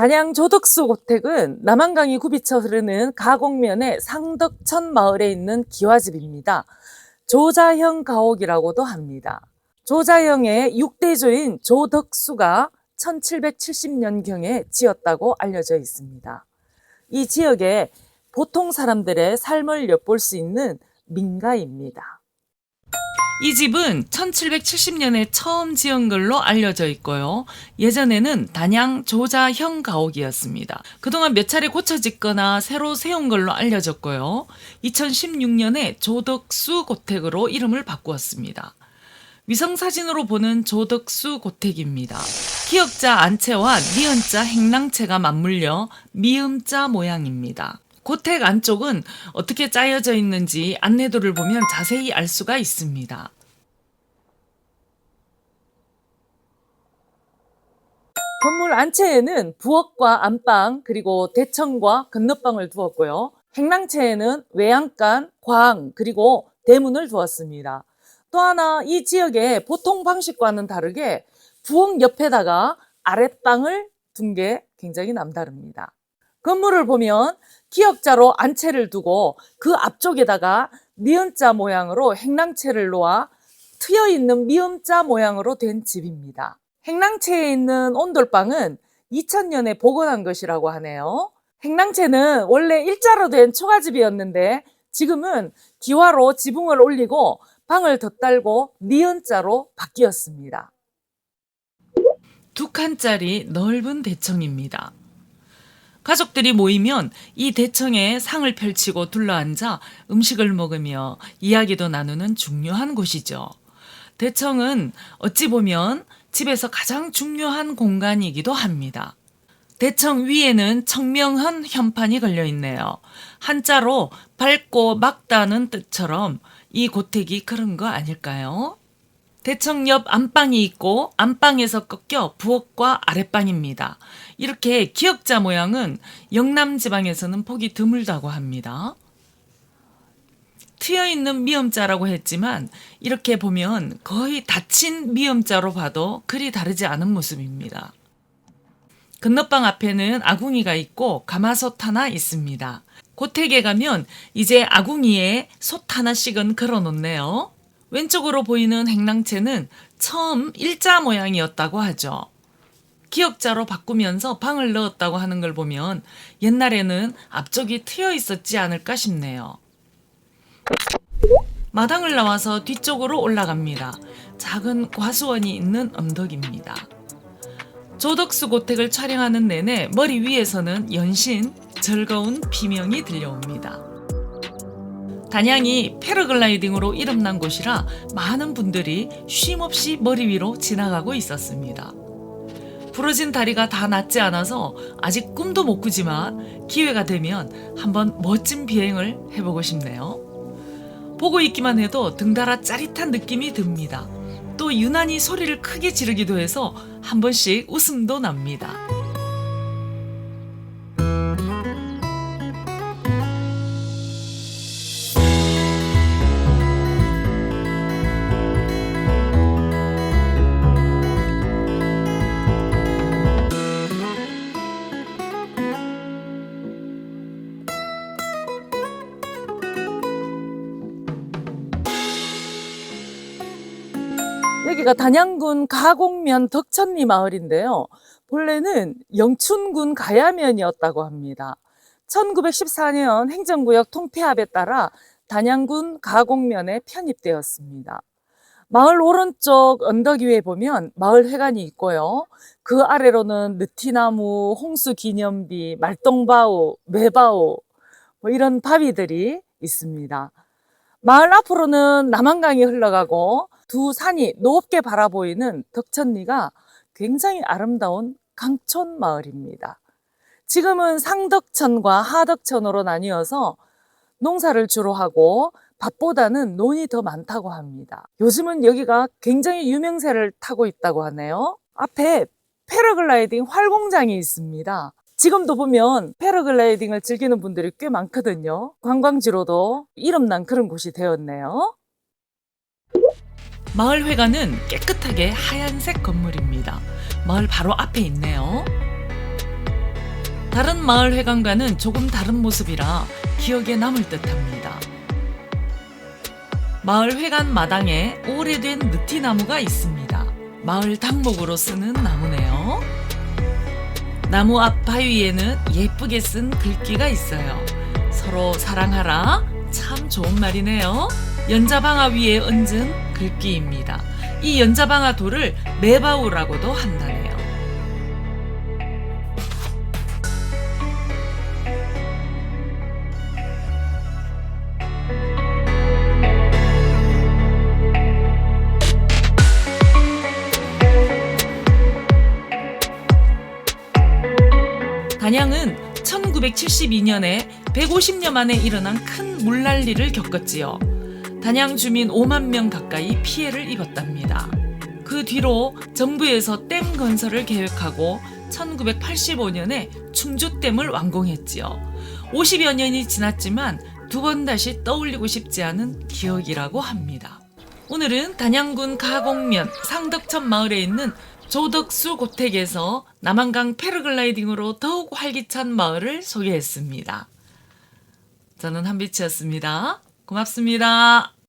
단양 조덕수 고택은 남한강이 굽이쳐 흐르는 가곡면의 상덕천 마을에 있는 기와집입니다. 조자형 가옥이라고도 합니다. 조자형의 6대조인 조덕수가 1770년경에 지었다고 알려져 있습니다. 이 지역에 보통 사람들의 삶을 엿볼 수 있는 민가입니다. 이 집은 1770년에 처음 지은 걸로 알려져 있고요. 예전에는 단양 조자형 가옥이었습니다. 그동안 몇 차례 고쳐 짓거나 새로 세운 걸로 알려졌고요. 2016년에 조덕수 고택으로 이름을 바꾸었습니다. 위성사진으로 보는 조덕수 고택입니다. 기역자 안채와 니은자 행랑채가 맞물려 미음자 모양입니다. 고택 안쪽은 어떻게 짜여져 있는지 안내도를 보면 자세히 알 수가 있습니다. 건물 안채에는 부엌과 안방 그리고 대청과 건너방을 두었고요. 행랑채에는 외양간, 광 그리고 대문을 두었습니다. 또 하나 이 지역의 보통 방식과는 다르게 부엌 옆에다가 아랫방을 둔 게 굉장히 남다릅니다. 건물을 보면 기역자로 안채를 두고 그 앞쪽에다가 미음자 모양으로 행랑채를 놓아 트여 있는 미음자 모양으로 된 집입니다. 행랑채에 있는 온돌방은 2000년에 복원한 것이라고 하네요. 행랑채는 원래 일자로 된 초가집이었는데 지금은 기와로 지붕을 올리고 방을 덧달고 니은자로 바뀌었습니다. 두 칸짜리 넓은 대청입니다. 가족들이 모이면 이 대청에 상을 펼치고 둘러앉아 음식을 먹으며 이야기도 나누는 중요한 곳이죠. 대청은 어찌 보면 집에서 가장 중요한 공간이기도 합니다. 대청 위에는 청명한 현판이 걸려 있네요. 한자로 밝고 막다는 뜻처럼 이 고택이 그런 거 아닐까요? 대청 옆 안방이 있고 안방에서 꺾여 부엌과 아랫방입니다. 이렇게 기역자 모양은 영남 지방에서는 보기 드물다고 합니다. 트여 있는 미음자라고 했지만 이렇게 보면 거의 닫힌 미음자로 봐도 그리 다르지 않은 모습입니다. 건너방 앞에는 아궁이가 있고 가마솥 하나 있습니다. 고택에 가면 이제 아궁이에 솥 하나씩은 걸어 놓네요. 왼쪽으로 보이는 행랑채는 처음 일자 모양이었다고 하죠. 기역자로 바꾸면서 방을 넣었다고 하는 걸 보면 옛날에는 앞쪽이 트여 있었지 않을까 싶네요. 마당을 나와서 뒤쪽으로 올라갑니다. 작은 과수원이 있는 언덕입니다. 조덕수 고택을 촬영하는 내내 머리 위에서는 연신 즐거운 비명이 들려옵니다. 단양이 패러글라이딩으로 이름난 곳이라 많은 분들이 쉼없이 머리 위로 지나가고 있었습니다. 부러진 다리가 다 낫지 않아서 아직 꿈도 못 꾸지만 기회가 되면 한번 멋진 비행을 해보고 싶네요. 보고 있기만 해도 등달아 짜릿한 느낌이 듭니다. 또 유난히 소리를 크게 지르기도 해서 한 번씩 웃음도 납니다. 여기가 단양군 가곡면 덕천리 마을인데요. 본래는 영춘군 가야면이었다고 합니다. 1914년 행정구역 통폐합에 따라 단양군 가곡면에 편입되었습니다. 마을 오른쪽 언덕 위에 보면 마을 회관이 있고요. 그 아래로는 느티나무, 홍수 기념비, 말똥바우, 매바우 뭐 이런 바위들이 있습니다. 마을 앞으로는 남한강이 흘러가고 두 산이 높게 바라보이는 덕천리가 굉장히 아름다운 강촌 마을입니다. 지금은 상덕천과 하덕천으로 나뉘어서 농사를 주로 하고 밭보다는 논이 더 많다고 합니다. 요즘은 여기가 굉장히 유명세를 타고 있다고 하네요. 앞에 패러글라이딩 활공장이 있습니다. 지금도 보면 패러글라이딩을 즐기는 분들이 꽤 많거든요. 관광지로도 이름난 그런 곳이 되었네요. 마을 회관은 깨끗하게 하얀색 건물입니다. 마을 바로 앞에 있네요. 다른 마을 회관과는 조금 다른 모습이라 기억에 남을 듯 합니다. 마을 회관 마당에 오래된 느티나무가 있습니다. 마을 당목으로 쓰는 나무네요. 나무 앞 바위에는 예쁘게 쓴 글귀가 있어요. 서로 사랑하라. 참 좋은 말이네요. 연자방아 위에 얹은 글귀입니다. 이 연자방아 돌을 매바우라고도 한다네요. 단양은 1972년에 150년 만에 일어난 큰 물난리를 겪었지요. 단양 주민 5만 명 가까이 피해를 입었답니다. 그 뒤로 정부에서 댐 건설을 계획하고 1985년에 충주댐을 완공했지요. 50여 년이 지났지만 두 번 다시 떠올리고 싶지 않은 기억이라고 합니다. 오늘은 단양군 가곡면 상덕천 마을에 있는 조덕수 고택에서 남한강 패러글라이딩으로 더욱 활기찬 마을을 소개했습니다. 저는 한빛이었습니다. 고맙습니다.